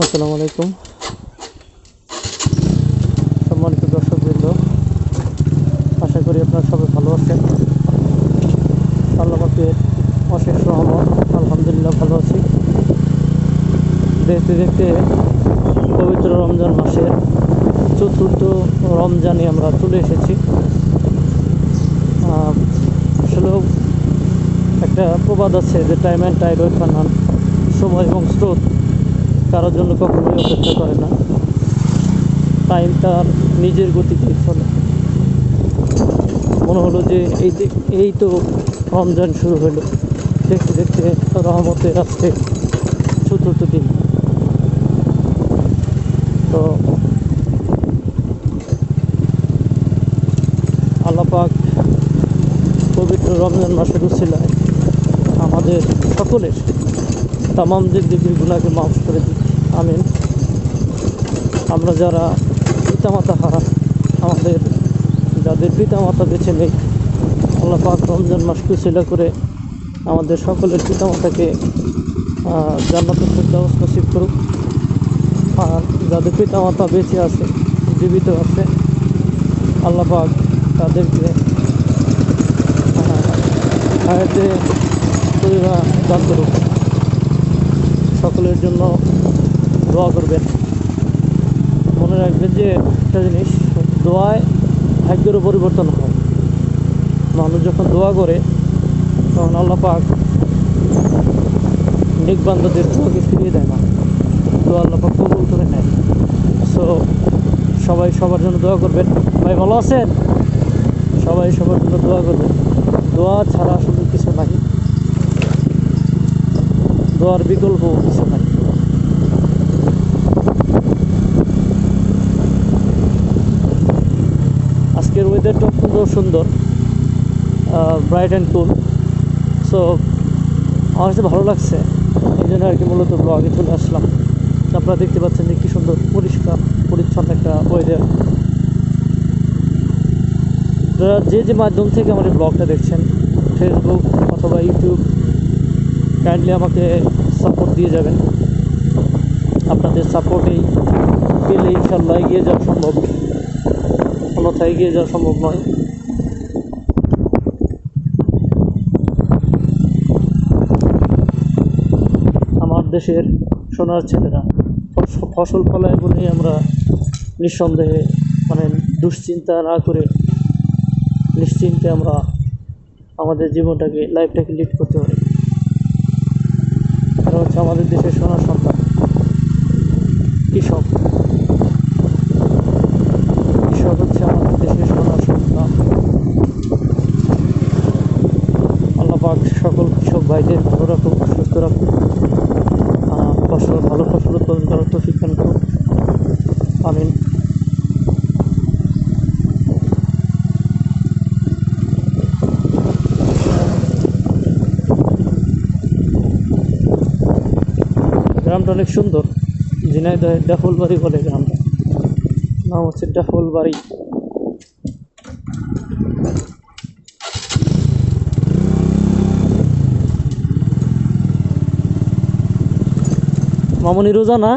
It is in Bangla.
আসসালামু আলাইকুম। সম্মানিত দর্শকবৃন্দ আশা করি আপনারা সবাই ভালো আছেন। আল্লাহকে অশেষ রহমত আলহামদুলিল্লাহ ভালো আছি। দেখতে দেখতে পবিত্র রমজান মাসের চতুর্থ রমজানে আমরা চলে এসেছি। আহ, আসলেও একটা প্রবাদ আছে যে টাইম অ্যান্ড টাইড ওয়েট সময় এবং স্রোত। কারোর জন্য কখনোই অপেক্ষা করে না। টাইম তার নিজের গতিতে চলে। মনে হলো যে এই এই তো রমজান শুরু হলো। দেখতে দেখতে রহমতের আজকে চতুর্থ দিন। তো আল্লাপাক পবিত্র রমজান মাসের উছিলায় আমাদের সকলের তামাম দিকের গুণাকে মাফ করে দিই। আমিন। আমরা যারা পিতামাতা হারা আমাদের যাদের পিতামাতা বেছে নেই আল্লাহ পাক রমজান মাসকে ছেলে করে আমাদের সকলের পিতামাতাকে আহ, জান্নাতুল ফেরদাউস নসিব করুক। আর যাদের পিতামাতা বেঁচে আছে জীবিত আছে আল্লাহ পাক তাদেরকে হায়াতে পরিবার দান করুক। জন্য দোয়া করবেন। মনে রাখবেন যে একটা জিনিস, দোয়ায় ভাগ্যেরও পরিবর্তন হয়। মানুষ যখন দোয়া করে, তখন আল্লাহ পাক নেকবান্দাদের দোয়াকে ফিরিয়ে দেয় না। দোয়া আল্লাহ পাক কবুল করে নেয়। সো সবাই সবার জন্য দোয়া করবেন। ভাই, ভালো আছেন? সবাই সবার জন্য দোয়া করবেন। দোয়া ছাড়া আসলে কিছু নাই। দোয়ার বিকল্প কিছু নাই। ওয়েদারটা অত্যন্ত সুন্দর ব্রাইট অ্যান্ড কুল সো আমার কাছে ভালো লাগছে। এই জন্য আর কি মূলত ব্লগে চলে আসলাম। আপনারা দেখতে পাচ্ছেন যে কী সুন্দর, পরিষ্কার, পরিচ্ছন্ন একটা ওয়েদার আপনারা যে যে মাধ্যম থেকে আমার এই ব্লগটা দেখছেন ফেসবুক অথবা ইউটিউব কাইন্ডলি আমাকে সাপোর্ট দিয়ে যাবেন। আপনাদের সাপোর্টেই পেলে ইনশাল্লাহ এগিয়ে যাওয়া সম্ভব। অন্যথায় এগিয়ে যাওয়া সম্ভব নয়। আমার দেশের সোনার ছেলেরা, ফস- ফসল ফলায় বলেই আমরা নিঃসন্দেহে মানে দুশ্চিন্তা না করে নিশ্চিন্তে আমরা আমাদের জীবনটাকে লাইফটাকে লিড করতে পারি। হচ্ছে আমাদের দেশের সোনার সন্তান কৃষক কৃষক হচ্ছে আমাদের দেশের সোনার সন্তান আল্লাহ পাক ভাইদের ভালো রাখুক সুস্থ রাখুক ফসল, ভালো ফসল উৎপাদন করার প্রশিক্ষণ করুক আমিন। গ্রামটা অনেক সুন্দর। ঝিনাইদহ, ডাফলবাড়ি বলে গ্রামটা। নাম হচ্ছে ডাফলবাড়ি। মামনি রোজা না?